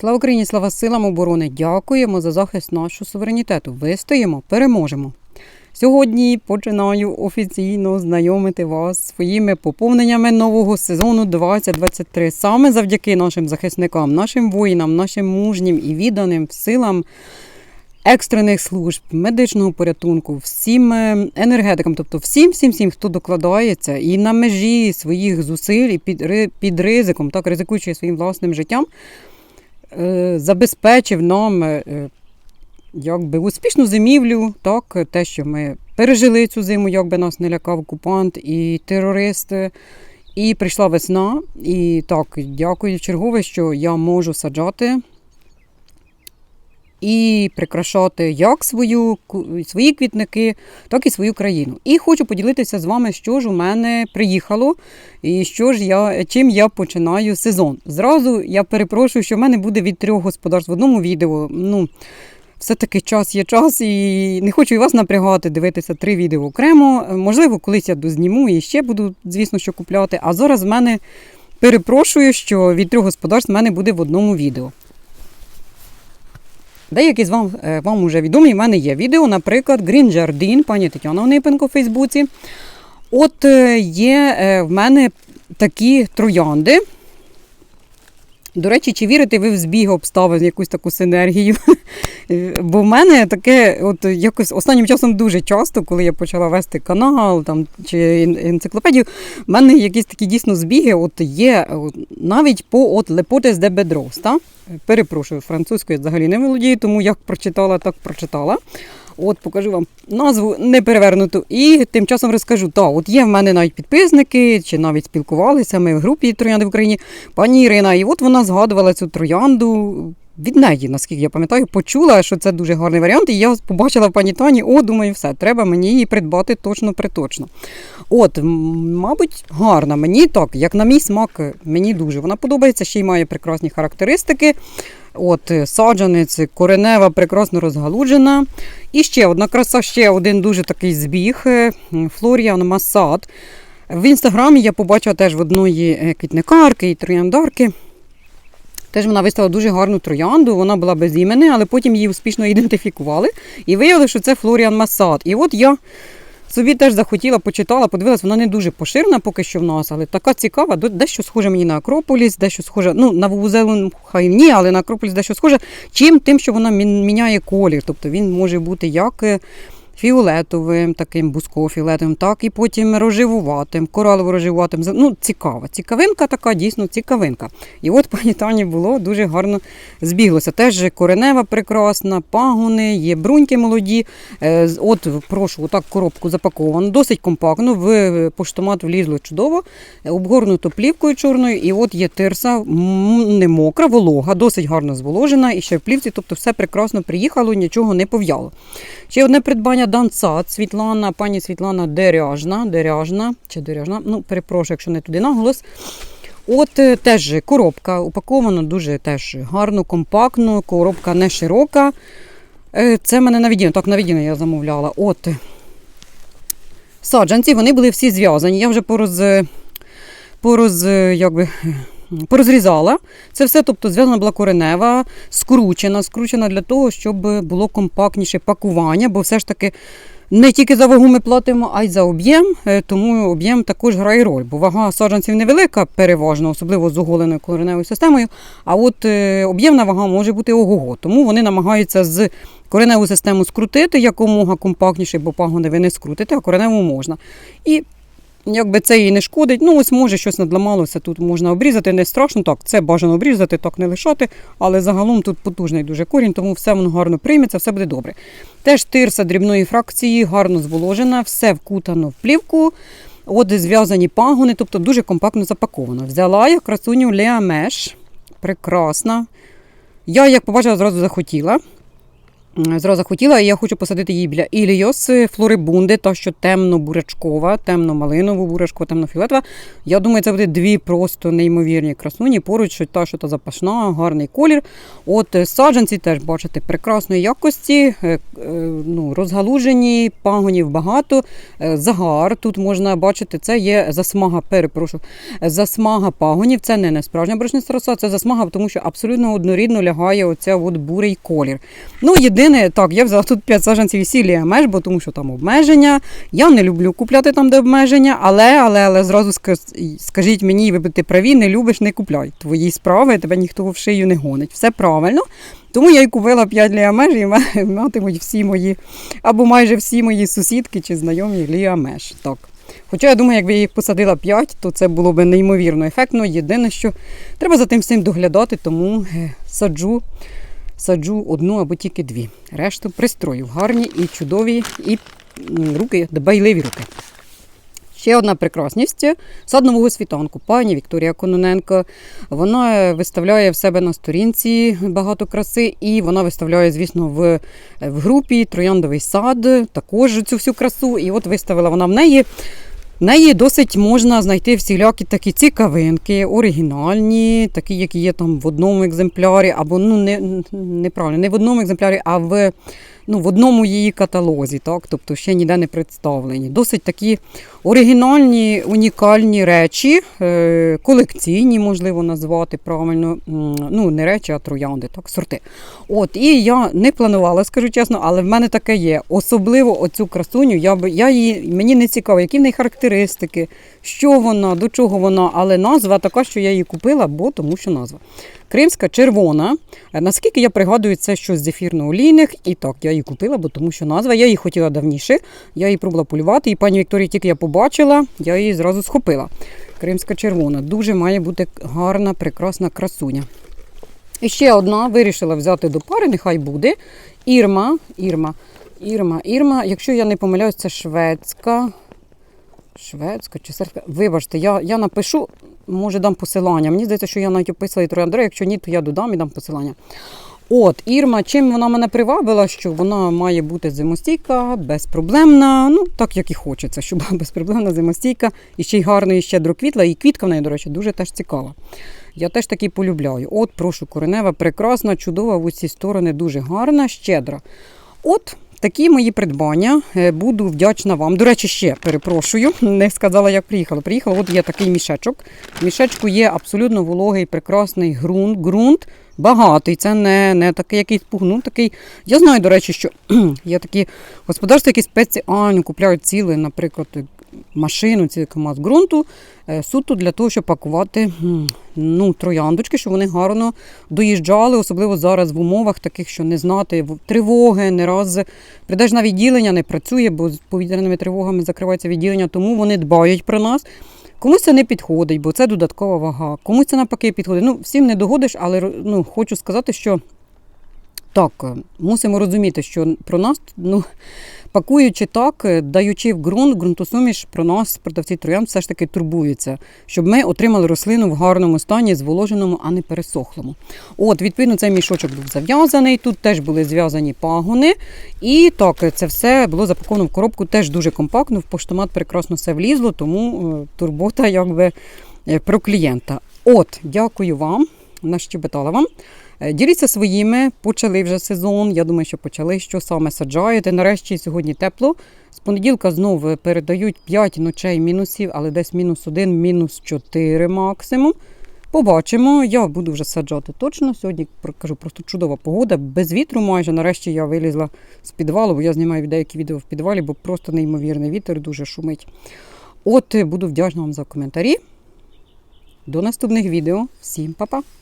Слава Україні, слава силам оборони! Дякуємо за захист нашого суверенітету. Вистоїмо, переможемо. Сьогодні починаю офіційно знайомити вас своїми поповненнями нового сезону 2023. Саме завдяки нашим захисникам, нашим воїнам, нашим мужнім і відданим силам екстрених служб, медичного порятунку, всім е, енергетикам, тобто всім, всім, всім, хто докладається і на межі своїх зусиль, і під, під ризиком, так ризикуючи своїм власним життям, забезпечив нам е, е, якби успішну зимівлю, так, те, що ми пережили цю зиму, якби нас не лякав окупант і терористи. І прийшла весна, і так, дякую чергове, що я можу саджати і прикрашати як свою, свої квітники, так і свою країну. І хочу поділитися з вами, що ж у мене приїхало, і що ж я, чим я починаю сезон. Зразу я перепрошую, що в мене буде від трьох господарств в одному відео. Ну, все-таки час є час, і не хочу і вас напрягати, дивитися три відео окремо. Можливо, колись я дозніму і ще буду, звісно, що купляти. А зараз в мене перепрошую, що від трьох господарств в мене буде в одному відео. Деякі з вам, е, вам вже відомі, в мене є відео, наприклад, Green Jardin, пані Тетяна Онипенко в Фейсбуці. От е, є е, в мене такі троянди. До речі, чи вірите ви в збіг обставин, якусь таку синергію? Бо в мене таке, от якось останнім часом дуже часто, коли я почала вести канал там, чи енциклопедію, в мене якісь такі дійсно збіги от є навіть по от Лепотес де Бедрос. Та? Перепрошую, французькою взагалі не володію, тому як прочитала, так прочитала. От покажу вам назву не перевернуту. І тим часом розкажу. Так, от є в мене навіть підписники, чи навіть спілкувалися ми в групі Троянди в Україні. Пані Ірина, і от вона згадувала цю троянду. Від неї, наскільки я пам'ятаю, почула, що це дуже гарний варіант, і я побачила в пані Тані, о, думаю, все, треба мені її придбати точно приточно. От, мабуть, гарна. Мені так, як на мій смак, мені дуже вона подобається, ще й має прекрасні характеристики. От, е, саджанець, коренева, прекрасно розгалуджена. І ще одна краса, ще один дуже такий збіг е, Флоріан Масад. В інстаграмі я побачила теж в одної е, квітникарки і трояндарки. Теж вона виставила дуже гарну троянду, вона була без імени, але потім її успішно ідентифікували і виявили, що це Флоріан Масад. І от я собі теж захотіла, почитала, подивилась, вона не дуже поширена поки що в нас, але така цікава, дещо схоже мені на Акрополіс, дещо схоже, ну, на Вузелу хай ні, але на Акрополіс дещо схоже. Чим тим, що вона міняє колір. Тобто він може бути як е, фіолетовим, таким бускофіолетовим, так і потім рожевуватим, коралово-рожевуватим. Ну, цікава. Цікавинка така, дійсно цікавинка. І от пані Тані було дуже гарно збіглося. Теж коренева прекрасна, пагони, є бруньки молоді. Е, От, прошу, отак коробку запаковано, досить компактно. В поштомат влізло чудово, е, обгорнуто плівкою чорною. І от є тирса, не мокра, волога, досить гарно зволожена. І ще в плівці, тобто все прекрасно приїхало, нічого не пов'яло. Ще одне придбання Дансат, Світлана, пані Світлана Деряжна, Деряжна чи Деряжна, ну перепрошую, якщо не туди наголос. От е, теж коробка упакована дуже теж гарно, компактно, коробка не широка. Е, Це мене на так на відділі я замовляла. От е, саджанці, вони були всі зв'язані. Я вже пороз, пороз, якби, порозрізала. Це все, тобто зв'язана була коренева, скручена, скручена для того, щоб було компактніше пакування, бо все ж таки. Не тільки за вагу ми платимо, а й за об'єм, е, тому об'єм також грає роль, бо вага саджанців невелика, переважно, особливо з оголеною кореневою системою. А от е, об'ємна вага може бути ого-го. Тому вони намагаються з кореневу систему скрутити якомога компактніше, бо пагони ви не скрутите, а кореневу можна. І якби це їй не шкодить, ну ось може щось надламалося, тут можна обрізати, не страшно, так, це бажано обрізати, так не лишати, але загалом тут потужний дуже корінь, тому все воно гарно прийметься, все буде добре. Теж тирса дрібної фракції, гарно зволожена, все вкутано в плівку. От зв'язані пагони, тобто дуже компактно запаковано. Взяла я красуню Леамеш. Прекрасна. Я, як побачила, зразу захотіла. Зразу хотіла, і я хочу посадити її біля Іліос е, флорибунди, та що темно-бурячкова, темно-малинова, бурячкова, темно-фіолетова. Я думаю, це буде дві просто неймовірні красуні. Поруч що та, що та запашна, гарний колір. От е, саджанці теж бачите прекрасної якості, е, ну, розгалужені, пагонів багато, загар. Тут можна бачити, це є засмага, перепрошую, засмага пагонів. Це не, не справжня борошниста роса, це засмага, тому що абсолютно однорідно лягає оця от бурий колір. Ну, єдине, так, я взяла тут 5 саджанців ісілія меж, бо тому що там обмеження. Я не люблю купляти там, де обмеження, але, але, але зразу скажіть мені, ви будете праві, не любиш, не купляй. Твої справи, тебе ніхто в шию не гонить. Все правильно. Тому я й купила 5 ліамеж і матимуть всі мої, або майже всі мої сусідки чи знайомі ліамеж. Так. Хоча я думаю, якби я їх посадила 5, то це було б неймовірно ефектно. Єдине, що треба за тим всім доглядати, тому е, саджу саджу одну або тільки дві. Решту пристрою гарні і чудові, і руки, дбайливі руки. Ще одна прекрасність сад нового світанку. Пані Вікторія Кононенко. Вона виставляє в себе на сторінці багато краси, і вона виставляє, звісно, в, в групі Трояндовий сад також цю всю красу. І от виставила вона в неї. В неї досить можна знайти всілякі такі цікавинки, оригінальні, такі, які є там в одному екземплярі, або ну не неправильно, не в одному екземплярі, а в, ну, в одному її каталозі, так? тобто ще ніде не представлені. Досить такі оригінальні, унікальні речі, е, колекційні, можливо, назвати правильно. Ну, не речі, а троянди, так, сорти. От, і я не планувала, скажу чесно, але в мене таке є. Особливо оцю красуню, я би я її, мені не цікаво, які в неї характеристики, що вона, до чого вона, але назва така, що я її купила, бо тому що назва. Кримська червона. Е, Наскільки я пригадую, це щось з ефірно-олійних. І так, я її купила, бо тому що назва. Я її хотіла давніше. Я її пробувала полювати, і пані Вікторії тільки я побачила, я її зразу схопила. Кримська червона. Дуже має бути гарна, прекрасна красуня. І ще одна вирішила взяти до пари, нехай буде. Ірма, Ірма, Ірма, Ірма. Якщо я не помиляюсь, це шведська. Шведська чи сербська. Вибачте, я, я напишу, може дам посилання. Мені здається, що я навіть описала і трояндри. Якщо ні, то я додам і дам посилання. От, Ірма, чим вона мене привабила, що вона має бути зимостійка, безпроблемна, ну так як і хочеться, щоб була безпроблемна зимостійка, і ще й гарно, і щедро квітла. І квітка в неї, до речі, дуже теж цікава. Я теж таки полюбляю. От, прошу, коренева, прекрасна, чудова в усі сторони, дуже гарна, щедра. От такі мої придбання. Е, Буду вдячна вам. До речі, ще перепрошую, не сказала, як приїхала. Приїхала, от є такий мішечок. В мішечку є абсолютно вологий, прекрасний ґрунт. ґрунт багатий. Це не, не такий якийсь пугнув. Такий. Я знаю, до речі, що є такі господарства, які спеціально купляють цілий, наприклад, машину, цілий КАМАЗ ґрунту, е, суто для того, щоб пакувати ну, трояндочки, щоб вони гарно доїжджали, особливо зараз в умовах таких, що не знати тривоги, не раз прийдеш на відділення, не працює, бо з повітряними тривогами закривається відділення, тому вони дбають про нас. Комусь це не підходить, бо це додаткова вага. Комусь це навпаки підходить. Ну, всім не догодиш, але ну, хочу сказати, що так, е, мусимо розуміти, що про нас, ну, пакуючи так, е, даючи в ґрунт, ґрунтосуміш, про нас, продавці троянд, все ж таки турбуються, щоб ми отримали рослину в гарному стані, зволоженому, а не пересохлому. От, відповідно, цей мішочок був зав'язаний, тут теж були зв'язані пагони. І так, е, це все було запаковано в коробку теж дуже компактно. В поштомат прекрасно все влізло, тому е, турбота якби про клієнта. От, дякую вам, нащебетала вам. Е, Діліться своїми, почали вже сезон. Я думаю, що почали. Що саме саджаєте? Нарешті сьогодні тепло. З понеділка знову передають 5 ночей мінусів, але десь мінус 1, мінус 4 максимум. Побачимо. Я буду вже саджати точно. Сьогодні кажу, просто чудова погода, без вітру майже. Нарешті я вилізла з підвалу, бо я знімаю деякі відео в підвалі, бо просто неймовірний вітер дуже шумить. От буду вдячна вам за коментарі. До наступних відео. Всім па-па!